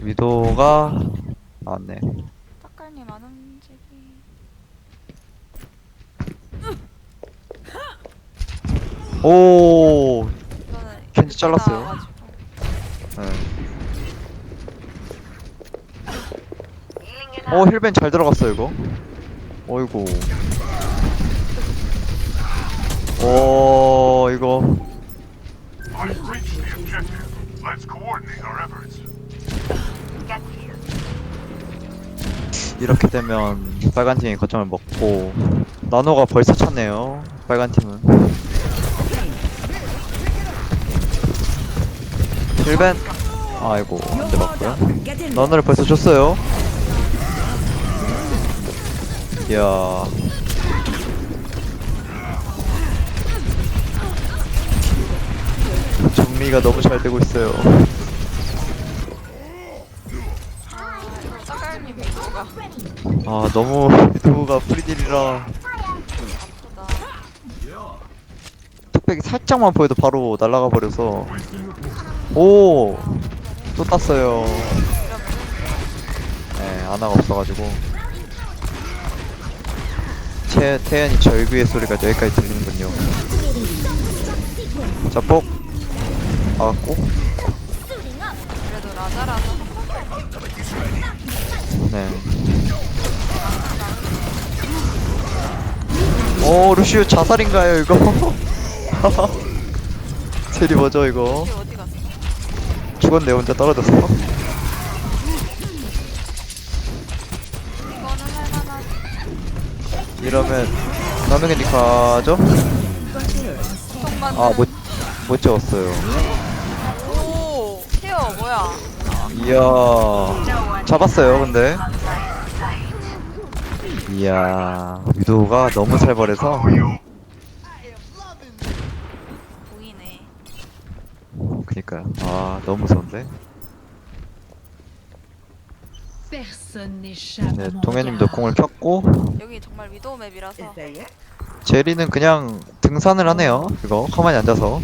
위도가 나왔네. 딱갈님 안 움직이. 오, 이거는 켄지 잘랐어요. 나와가지고. 네. 어 힐벤 잘 들어갔어 이거. 어이구. 오 이거 이렇게 되면 빨간 팀이 거점을 먹고 나노가 벌써 찼네요. 빨간 팀은. 힐벤 아이고 안 들어갔고요. 나노를 벌써 줬어요. 이야. 정리가 너무 잘 되고 있어요. 아 너무 위도우가 프리딜이라 아프다. 뚝배기 살짝만 보여도 바로 날아가 버려서 오! 또 땄어요 네 아나가 없어가지고 태, 태연이 절규의 소리가 여기까지 들리는군요 자 폭 막았고 그래도 라자라서 네. 오 루시우 자살인가요 이거? 셀이 뭐죠 이거? 혹시 어디 갔어? 죽었네 혼자 떨어졌어 이거는 할만한. 이러면 나누겐이 가죠? 속만. 아 못 못 찍었어요 오 케어 뭐야? 이야 잡았어요 근데 이야 위도우가 너무 살벌해서 보이네. 그니까요 아 너무 무서운데 Personne n'échappe 네 동현님도. 공을 켰고 여기 정말 위도우 맵이라서. 제리는 그냥 등산을 하네요 이거 가만히 앉아서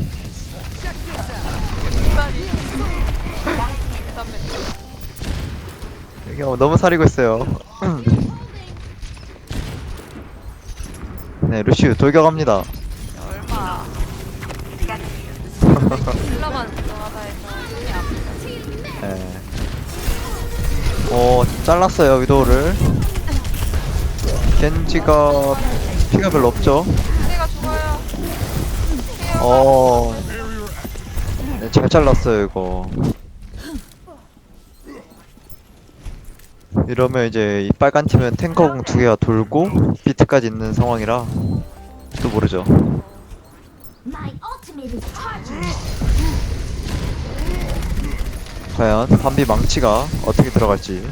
이게 너무 사리고 있어요 네 루시우 돌격합니다 얼마? 힐러만 들어가다 해서 손이 아프다. 네. 어 잘랐어요 위도우를 겐지가 피가 별로 없죠 내가 죽어요. 케어. 어. 네, 잘 잘랐어요, 이거. 이러면 이제 이 빨간 팀은 탱커 공 두 개가 돌고 비트까지 있는 상황이라 또 모르죠. 과연 반비 망치가 어떻게 들어갈지.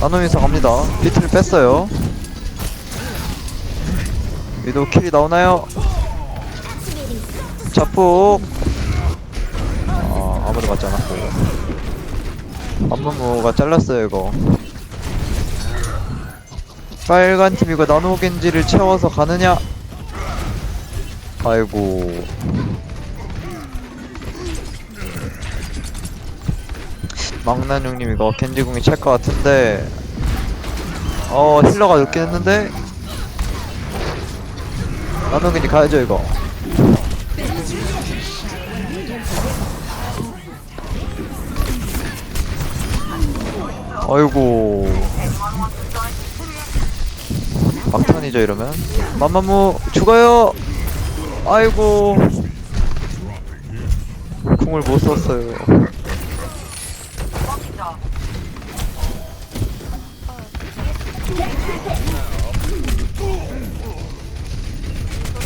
나노미서 갑니다. 비트를 뺐어요. 위도 킬이 나오나요? 자폭 아, 아무도 맞지 않았고요. 안무무가 잘랐어요 이거. 빨간 팀 이거 나노 겐지를 채워서 가느냐? 아이고. 망나뇽님 이거 겐지궁이 찰 것 같은데. 어 힐러가 늦긴 했는데? 나노 겐지 가야죠 이거 아이고. 막탄이죠 이러면? 맘마무 죽어요! 아이고. 궁을 못 썼어요.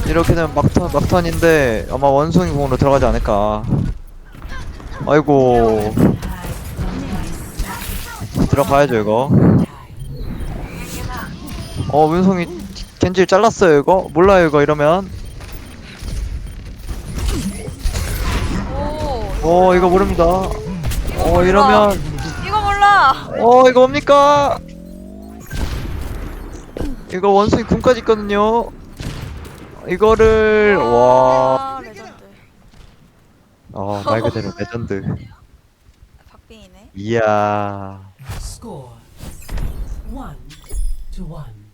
이렇게 되면 막탄, 막탄인데 아마 원숭이 궁으로 들어가지 않을까. 아이고 들어가야죠 이거. 어 원숭이 겐지를 잘랐어요 이거. 몰라요 이거 이러면. 오. 어 이거 모릅니다. 어 이러면. 이거 몰라. 어 이거 뭡니까? 이거 원숭이 궁까지 있거든요. 이거를 와. 아, 어, 말 그대로 레전드. 박빙이네. 이야. Score one to one.